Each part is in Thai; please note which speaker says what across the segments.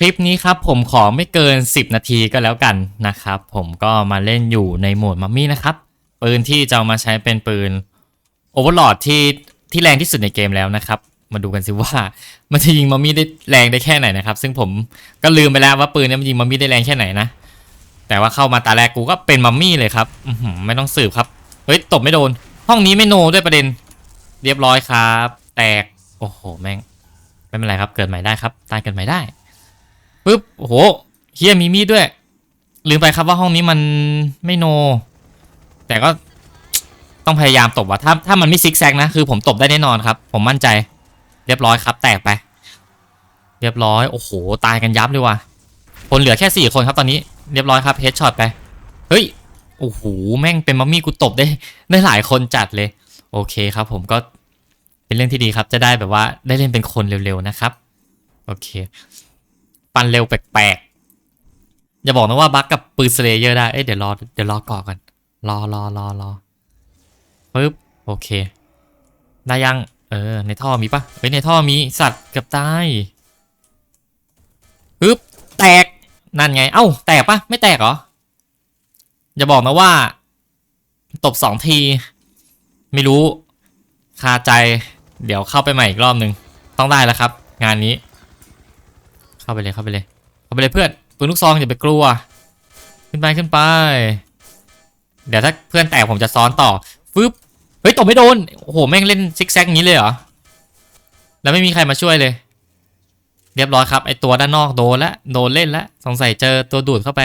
Speaker 1: คลิปนี้ครับผมขอไม่เกิน 10 นาทีก็แล้วกันนะครับ ผมก็มาเล่นอยู่ในโหมดมัมมี่นะครับ ปืนที่จะามาใช้เป็นปืนโอเวอร์ลอดที่ที่แรงที่สุดในเกมแล้วนะครับ มาดูกันสิว่ามันจะยิงมัมมี่ได้แรงได้แค่ไหนนะครับ ซึ่งผมก็ลืมไปแล้วว่าปืนนี้มันยิงมัมมี่ได้แรงแค่ไหนนะ แต่ว่าเข้ามาตาแรกกูก็เป็นมัมมี่เลยครับอืไม่ต้องสืบครับเฮ้ยตบไม่โดน ห้องนี้ไม่โนด้วยประเด็น เรียบร้อยครับ แตกโอ้โหแม่งไม่เป็นไรครับ เกิดใหม่ได้ครับตายเกิดใหม่ได้ ปึ๊บโอ้โหเฮียมีมีดด้วย ลืมไปครับว่าห้องนี้มันไม่โน แต่ก็ต้องพยายามตบว่าถ้าถ้ามันไม่ซิกแซกนะคือผมตบได้แน่นอนครับ ผมมั่นใจ เรียบร้อยครับ แตกไป เรียบร้อยโอ้โหตายกันยับเลยว่ะคนเหลือแค่สี่คนครับตอนนี้เรียบร้อยครับเฮดช็อตไปเฮ้ยโอ้โหแม่งเป็นมัมมี่กูตบได้ได้หลายคนจัดเลย โอเคครับ ผมก็เป็นเรื่องที่ดีครับจะได้แบบว่าได้เล่นเป็นคนเร็วๆนะครับ โอเค ปันเร็วแปลกๆ อย่าบอกนะว่าบั๊กกับปืนสเลเยอร์ได้ เอ้ยเดี๋ยวรอเดี๋ยวรอก่อนกัน รอรอรอรอปึ๊บโอเค ได้ยัง เออ ในท่อมีปะเฮ้ยในท่อมีสัตว์เกือบตายปึ๊บแตก นั่นไง เอ้า แตกปะไม่แตกเหรอ อย่าบอกนะว่า ตบสองที ไม่รู้ คาใจ เดี๋ยวเข้าไปใหม่อีกรอบหนึ่งต้องได้แล้วครับ งานนี้ เข้าไปเลยเข้าไปเลยเข้าไปเลยเพื่อนปืนลูกซองอย่าไปกลัว ขึ้นไปขึ้นไป เดี๋ยวถ้าเพื่อนแตกผมจะซ้อนต่อฟึบเฮ้ยตบไม่โดนโอ้โหแม่งเล่นซิกแซกงี้เลยเหรอแล้วไม่มีใครมาช่วยเลย เรียบร้อยครับไอตัวด้านนอกโดนละโดนเล่นละสงสัยเจอตัวดูดเข้าไป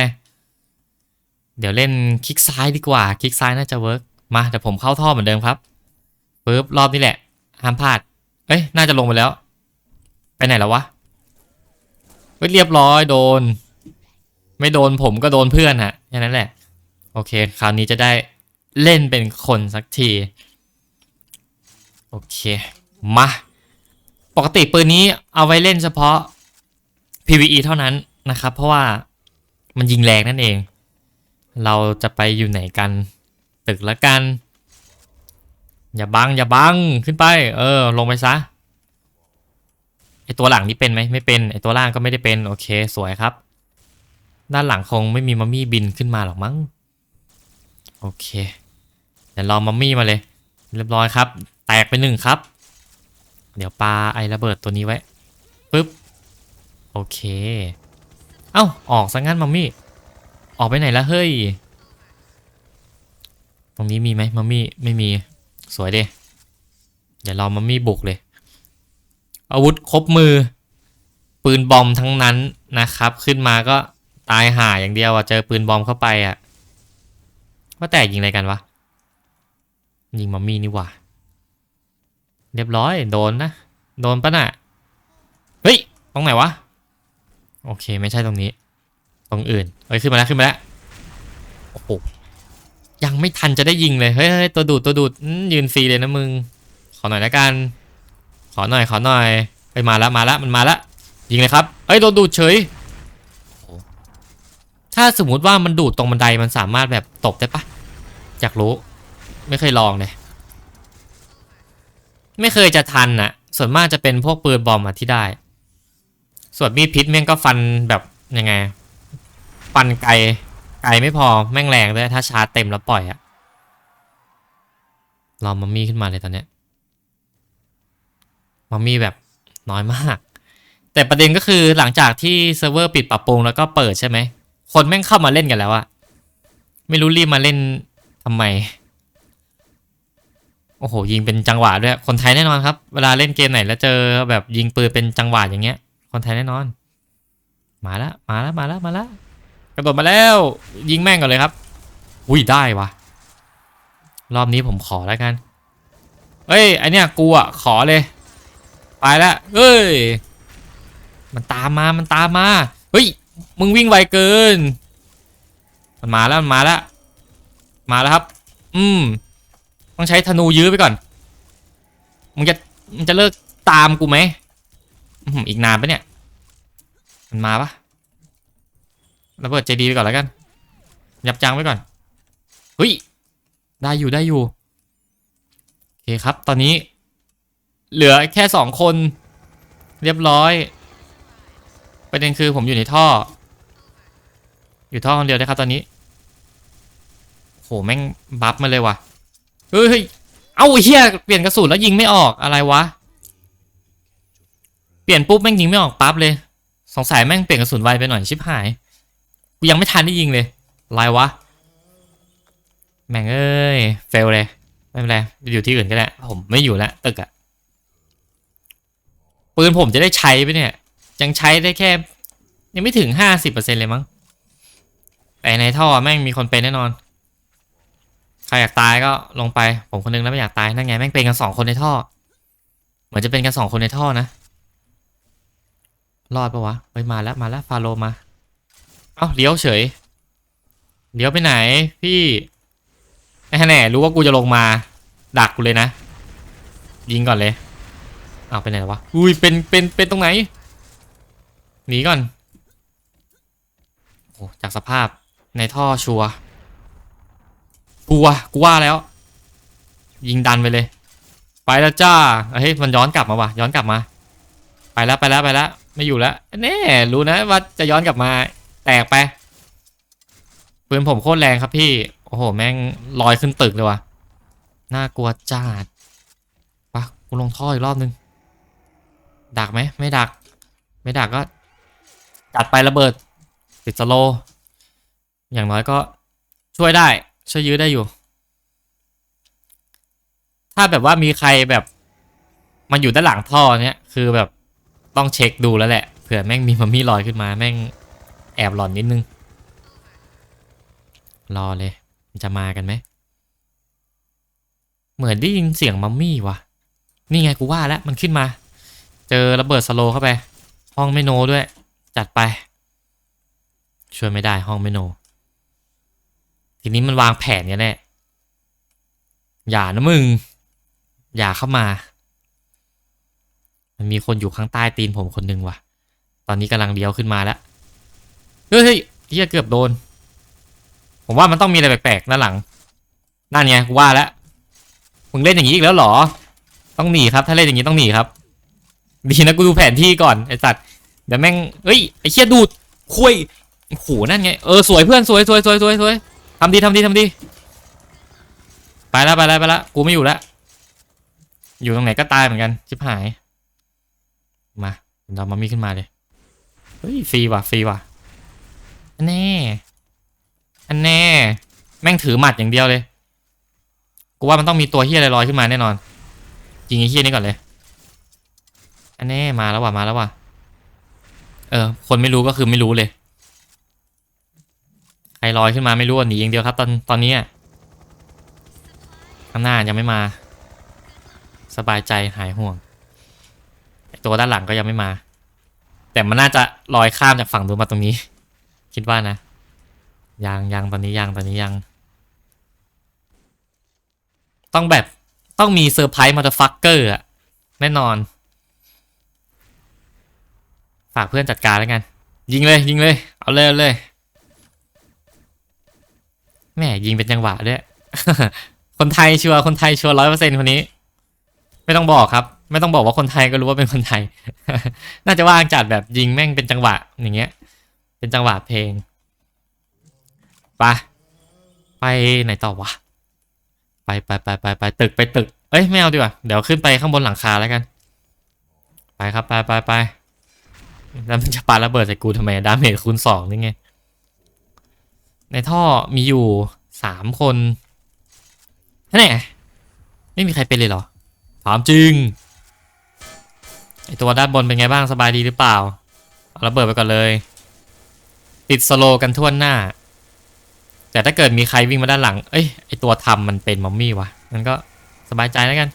Speaker 1: เดี๋ยวเล่นคลิกซ้ายดีกว่า คลิกซ้ายน่าจะเวิร์กมาเดี๋ยวผมเข้าท่อเหมือนเดิมครับปึ๊บรอบนี้แหละห้ามพลาดเอ้ยน่าจะลงไปแล้ว ไปไหนแล้ววะ เฮ้ยเรียบร้อยโดน ไม่โดนผมก็โดนเพื่อนฮะแค่นั้นแหละ โอเค คราวนี้จะได้เล่นเป็นคนสักที โอเค มา ปกติปืนนี้เอาไว้เล่นเฉพาะ PVE เท่านั้นนะครับ เพราะว่ามันยิงแรงนั่นเอง เราจะไปอยู่ไหนกัน ตึกละกัน อย่าบัง อย่าบัง ขึ้นไป เออ ลงไปซะ ตัวหลังนี่เป็นไหมไม่เป็นไอตัวล่างก็ไม่ได้เป็นโอเคสวยครับ ด้านหลังคงไม่มีมัมมี่บินขึ้นมาหรอกมั้งโอเคเดี๋ยวรอมัมมี่มาเลย เรียบร้อยครับ แตกไปหนึ่งครับ เดี๋ยวปลาไอระเบิดตัวนี้ไว้ปึ๊บโอเค เอ้าออกซะงั้นมัมมี่ออกไปไหนละเฮ้ยตรงนี้มีไหมมัมมี่ไม่มีสวยเด้เดี๋ยวรามัมมี่บุกเลย อาวุธครบมือ ปืนบอมทั้งนั้นนะครับ ขึ้นมาก็ตายห่าอย่างเดียวอะเจอปืนบอมเข้าไปอะว่าแต่ยิงอะไรกันวะ ยิงมัมมี่นี่ว่าเรียบร้อยโดนนะ โดนปะน่ะ เฮ้ย ตรงไหนวะ โอเคไม่ใช่ตรงนี้ ตรงอื่นเฮ้ยขึ้นมาแล้วขึ้นมาแล้ว โอ้โห ยังไม่ทันจะได้ยิงเลย เฮ้ยเฮ้ยตัวดูดตัวดูดยืนฟรีเลยนะมึง ขอหน่อยละกัน ขอหน่อยขอหน่อยไปมาแล้วมาแล้วมันมาแล้วยิงเลยครับเอ้ยโดนดูดเฉยถ้าสมมุติว่ามันดูดตรงบันไดมันสามารถแบบตบได้ปะอยากรู้ไม่เคยลองเลยไม่เคยจะทันน่ะ ส่วนมากจะเป็นพวกปืนบอมอะที่ได้ ส่วนมีดพิษแม่งก็ฟันแบบยังไง ฟันไกลไกลไม่พอแม่งแรงด้วยถ้าชาร์จเต็มแล้วปล่อยอะเรอมัมมี่ขึ้นมาเลยตอนเนี้ย มัมมี่แบบน้อยมาก แต่ประเด็นก็คือหลังจากที่เซิร์ฟเวอร์ปิดปรับปรุงแล้วก็เปิดใช่ไหม คนแม่งเข้ามาเล่นกันแล้วอะไม่รู้รีบมาเล่นทำไม โอ้โห ยิงเป็นจังหวะด้วย คนไทยแน่นอนครับ เวลาเล่นเกมไหนแล้วเจอแบบยิงปืนเป็นจังหวะอย่างเงี้ย คนไทยแน่นอน มาแล้วมาแล้วมาแล้วมาแล้วกระโดดมาแล้ว ยิงแม่งก่อนเลยครับ อุ้ยได้วะรอบนี้ผมขอแล้วกัน เอ้ยไอเนี้ยกูอะขอเลย ไปแล้วเอ้ย มันตามมา มันตามมา เฮ้ย มึงวิ่งไวเกิน มันมาแล้ว มันมาแล้ว มาแล้วครับ อืม ต้องใช้ธนูยื้อไปก่อน มึงจะ มึงจะเลิกตามกูไหมอืมอีกนานปะเนี่ย มันมาปะระเบิดเจดีไปก่อนแล้วกัน ยับยั้งไว้ก่อน เฮ้ย ได้อยู่ ได้อยู่ โอเคครับ ตอนนี้ เหลือแค่สองคน เรียบร้อย ประเด็นคือผมอยู่ในท่อ อยู่ท่อคนเดียวได้ครับตอนนี้โหแม่งบัฟมาเลยว่ะเฮ้ยเอ้าเฮียเปลี่ยนกระสุนแล้วยิงไม่ออกอะไรวะ เปลี่ยนปุ๊บแม่งยิงไม่ออกปั๊บเลย สงสัยแม่งเปลี่ยนกระสุนไวไปหน่อยชิบหายกูยังไม่ทันได้ยิงเลยอะไรวะ แม่งเอ้ยเฟลเลยไม่เป็นไรอยู่ที่อื่นก็ได้ผมไม่อยู่แล้วตึกอะ ปืนผมจะได้ใช้ไปเนี่ย ยังใช้ได้แค่ ยังไม่ถึงห้าสิบเปอร์เซ็นเลยมั้ง แต่ในท่อแม่งมีคนเป็นแน่นอน ใครอยากตายก็ลงไป ผมคนนึงแล้วไม่อยากตาย นั่นไงแม่งเป็นกันสองคนในท่อ เหมือนจะเป็นกันสองคนในท่อนะ รอดปะวะเฮ้ยมาแล้วมาแล้วฟาโลมา เอ้าเลี้ยวเฉย เลี้ยวไปไหนพี่ไอ้แน่รู้ว่ากูจะลงมา ดักกูเลยนะ ยิงก่อนเลย อาไปไหนแล้ววะ อุ้ย เป็น เป็น เป็นตรงไหน หนีก่อน โอ้ จากสภาพ ในท่อชัวร์กลัวกูว่าแล้ว ยิงดันไปเลย ไปแล้วจ้า เฮ้ย มันย้อนกลับมาว่ะย้อนกลับมา ไปแล้ว ไปแล้ว ไปแล้ว ไม่อยู่แล้วแน่รู้นะว่าจะย้อนกลับมา แตกไป ปืนผมโคตรแรงครับพี่ โอ้โห แม่งลอยขึ้นตึกเลยว่ะ น่ากลัวจัดปะกูลงท่ออีกรอบนึง ดักไหมไม่ดัก ไม่ดักก็จัดไประเบิดติดสโล อย่างน้อยก็ช่วยได้ ช่วยยื้อได้อยู่ ถ้าแบบว่ามีใครแบบมันอยู่ด้านหลังท่อเนี้ยคือแบบต้องเช็คดูแล้วแหละเผื่อแม่งมีมัมมี่ลอยขึ้นมาแม่งแอบหลอนนิดนึง รอเลย มันจะมากันไหม เหมือนได้ยินเสียงมัมมี่วะนี่ไงกูว่าแล้วมันขึ้นมา เจอระเบิดสโลเข้าไป ห้องไม่โนด้วย จัดไป ช่วยไม่ได้ห้องไม่โน ทีนี้มันวางแผนกันแน่อย่านะมึง อย่าเข้ามา มันมีคนอยู่ข้างใต้ตีนผมคนหนึ่งว่ะ ตอนนี้กำลังเลี้ยวขึ้นมาแล้ว เฮ้ยเฮ้ยเฮียเกือบโดน ผมว่ามันต้องมีอะไรแปลกๆด้านหลัง นั่นไงกูว่าแล้ว มึงเล่นอย่างนี้อีกแล้วเหรอ ต้องหนีครับ ถ้าเล่นอย่างนี้ต้องหนีครับ ดีนะกูดูแผนที่ก่อนไอสัตว์เดี๋ยวแม่งเฮ้ยไอเชี่ยดูดคุยโอ้โหนั่นไงเออสวยเพื่อนสวยสวยสวยสวยสวยทำดีทำดีทำดีไปแล้วไปแล้วไปแล้วกูไม่อยู่แล้วอยู่ตรงไหนก็ตายเหมือนกันชิบหายมาเรามามีขึ้นมาเลยเฮ้ยฟรีว่ะฟรีว่ะอันแน่อันแน่แม่งถือหมัดอย่างเดียวเลยกูว่ามันต้องมีตัวเฮียอะไรลอยขึ้นมาแน่นอนยิงไอ้เฮียนี่ก่อนเลย อันแน่มาแล้วว่ะมาแล้วว่ะ เออ คนไม่รู้ก็คือไม่รู้เลยใครลอยขึ้นมาไม่รู้หนีอย่างเดียวครับ ตอนตอนนี้ข้างหน้ายังไม่มา สบายใจหายห่วง ตัวด้านหลังก็ยังไม่มา แต่มันน่าจะลอยข้ามจากฝั่งนู้นมาตรงนี้ คิดว่านะยังยังตอนนี้ยังตอนนี้ยัง ต้องแบบต้องมีเซอร์ไพรส์มาเตอร์ฟักเกอร์อะแน่นอน ฝากเพื่อนจัดการแล้วกัน ยิงเลยยิงเลย เอาเลยเอาเลยแม่ยิงเป็นจังหวะด้วย คนไทยชัวร์คนไทยชัวร้อยเปอร์เซ็นคนนี้ ไม่ต้องบอกครับ ไม่ต้องบอกว่าคนไทยก็รู้ว่าเป็นคนไทย น่าจะว่างจัดแบบยิงแม่งเป็นจังหวะอย่างเงี้ย เป็นจังหวะเพลงไปไปไหนต่อวะไปไปไปไปไปตึกไปตึก เอ้ยไม่เอาดีกว่า เดี๋ยวขึ้นไปข้างบนหลังคาแล้วกัน ไปครับไปไปไป แล้วมันจะปาระเบิดใส่กูทำไมดาเมจคูณสองนี่ไง ในท่อมีอยู่สามคนนั่นแหละไม่มีใครเป็นเลยเหรอถามจริงไอตัวด้านบนเป็นไงบ้างสบายดีหรือเปล่าเอาระเบิดไปก่อนเลย ติดสโลกันทั่วหน้า แต่ถ้าเกิดมีใครวิ่งมาด้านหลัง เอ้ยไอตัวทำมันเป็นมัมมี่วะมันก็สบายใจแล้วกัน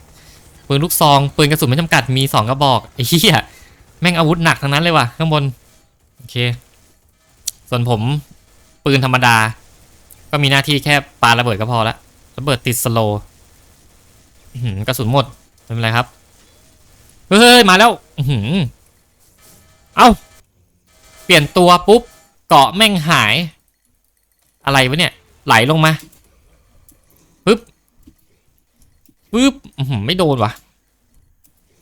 Speaker 1: ปืนลูกซองปืนกระสุนไม่จำกัดมีสองกระบอกไอ้เหี้ย แม่งอาวุธหนักทั้งนั้นเลยว่ะข้างบน โอเค ส่วนผมปืนธรรมดา ก็มีหน้าที่แค่ปาระเบิดก็พอละระเบิดติดสโลว์กระสุนหมดไม่เป็นไรครับ เฮ้ย มาแล้วอื้อหือเอ้า เปลี่ยนตัวปุ๊บ เกาะแม่งหาย อะไรวะเนี่ย ไหลลงมาปึ๊บปึ๊บไม่โดนวะ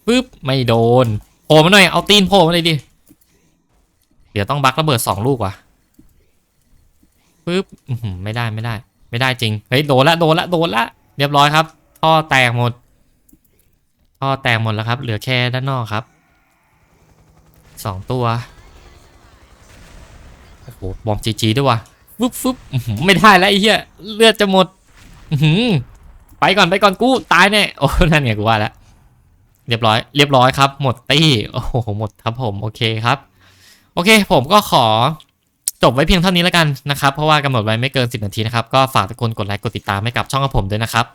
Speaker 1: ปึ๊บไม่โดน โผล่มาหน่อย เอาตีนโผล่มาเลยดิ เดี๋ยวต้องบักระเบิดสองลูกว่ะปึ๊บไม่ได้ไม่ได้ ไม่ได้จริง เฮ้ยโดนละโดนละโดนละ เรียบร้อยครับท่อแตกหมดท่อแตกหมดแล้วครับ เหลือแค่ด้านนอกครับสองตัว โอ้โห บอมจีจีด้วยว่ะฟึบฟึบไม่ได้แล้วไอ้เหี้ย เลือดจะหมดหืไปก่อนไปก่อนกูตายแน่ โอ้ นั่นไงกูว่าแล้ว เรียบร้อย เรียบร้อยครับ หมดตี้ โอ้โห หมดครับผม โอเคครับ โอเค ผมก็ขอจบไว้เพียงเท่านี้แล้วกันนะครับ เพราะว่ากำหนดไว้ไม่เกิน 10 นาทีนะครับ ก็ฝากทุกคนกดไลค์ กดติดตามให้กับช่องของผมด้วยนะครับ